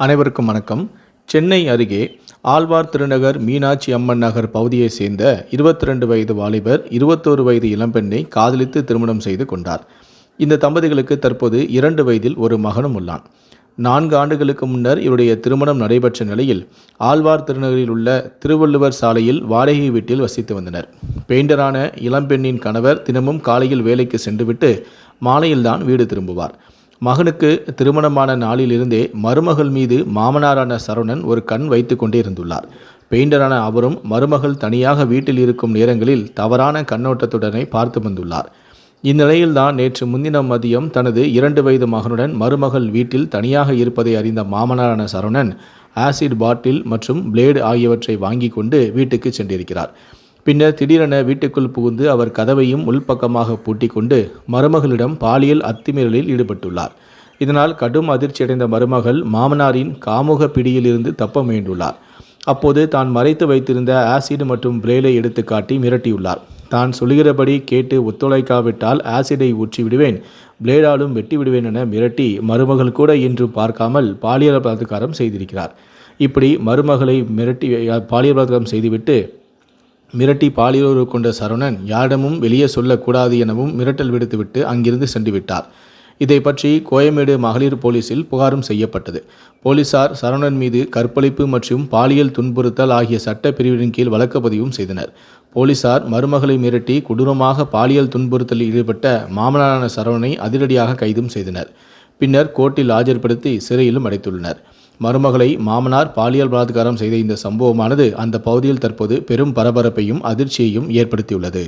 அனைவருக்கும் வணக்கம். சென்னை அருகே ஆழ்வார் திருநகர் மீனாட்சி அம்மன் நகர் பகுதியைச் சேர்ந்த இருபத்தி ரெண்டு வயது வாலிபர் இருபத்தோரு வயது இளம்பெண்ணை காதலித்து திருமணம் செய்து கொண்டார். இந்த தம்பதிகளுக்கு தற்போது இரண்டு வயதில் ஒரு மகனும் உள்ளான். நான்கு ஆண்டுகளுக்கு முன்னர் இவருடைய திருமணம் நடைபெற்ற நிலையில் ஆழ்வார் திருநகரில் உள்ள திருவள்ளுவர் சாலையில் வாடகை வீட்டில் வசித்து வந்தனர். பெயிண்டரான இளம்பெண்ணின் கணவர் தினமும் காலையில் வேலைக்கு சென்றுவிட்டு மாலையில்தான் வீடு திரும்புவார். மகனுக்கு திருமணமான நாளிலிருந்தே மருமகள் மீது மாமனாரான சரவணன் ஒரு கண் வைத்து கொண்டே இருந்துள்ளார். பெயிண்டரான அவரும் மருமகள் தனியாக வீட்டில் இருக்கும் நேரங்களில் தவறான கண்ணோட்டத்துடனே பார்த்து வந்துள்ளார். இந்நிலையில்தான் நேற்று முன்தினம் மதியம் தனது இரண்டு வயது மகனுடன் மருமகள் வீட்டில் தனியாக இருப்பதை அறிந்த மாமனாரான சரவணன் ஆசிட் பாட்டில் மற்றும் பிளேடு ஆகியவற்றை வாங்கி கொண்டு வீட்டுக்கு சென்றிருக்கிறார். பின்னர் திடீரென வீட்டுக்குள் புகுந்து அவர் கதவையும் உள்பக்கமாக பூட்டி கொண்டு மருமகளிடம் பாலியல் அத்துமீறலில் ஈடுபட்டுள்ளார். இதனால் கடும் அதிர்ச்சியடைந்த மருமகள் மாமனாரின் காமுக பிடியிலிருந்து தப்ப முயன்றுள்ளார் அப்போது தான் மறைத்து வைத்திருந்த ஆசிட் மற்றும் பிளேடை எடுத்து காட்டி மிரட்டியுள்ளார். தான் சொல்கிறபடி கேட்டு ஒத்துழைக்காவிட்டால் ஆசிடை ஊற்றி விடுவேன் பிளேடாலும் வெட்டி விடுவேன் என மிரட்டி மருமகள் கூட இன்று பார்க்காமல் பாலியல் பலாத்காரம் செய்திருக்கிறார். இப்படி மருமகளை மிரட்டி பாலியல் பலாத்காரம் செய்துவிட்டு மிரட்டி பாலியலுறவு கொண்ட சரவணன் யாரிடமும் வெளியே சொல்லக்கூடாது எனவும் மிரட்டல் விடுத்துவிட்டு அங்கிருந்து சென்று விட்டார் இதை பற்றி கோயமேடு மகளிர் போலீசில் புகாரும் செய்யப்பட்டது. போலீசார் சரவணன் மீது கற்பழிப்பு மற்றும் பாலியல் துன்புறுத்தல் ஆகிய சட்ட பிரிவின் கீழ் வழக்கு பதிவும் செய்தனர். போலீசார் மருமகளை மிரட்டி கொடூரமாக பாலியல் துன்புறுத்தலில் ஈடுபட்ட மாமனாரான சரவணனை அதிரடியாக கைதும் செய்தனர். பின்னர் கோர்ட்டில் ஆஜர்படுத்தி சிறையிலும் அடைத்துள்ளனர். மருமகளை மாமனார் பாலியல் பலாத்காரம் செய்த இந்த சம்பவமானது அந்த பகுதியில் தற்போது பெரும் பரபரப்பையும் அதிர்ச்சியையும் ஏற்படுத்தியுள்ளது.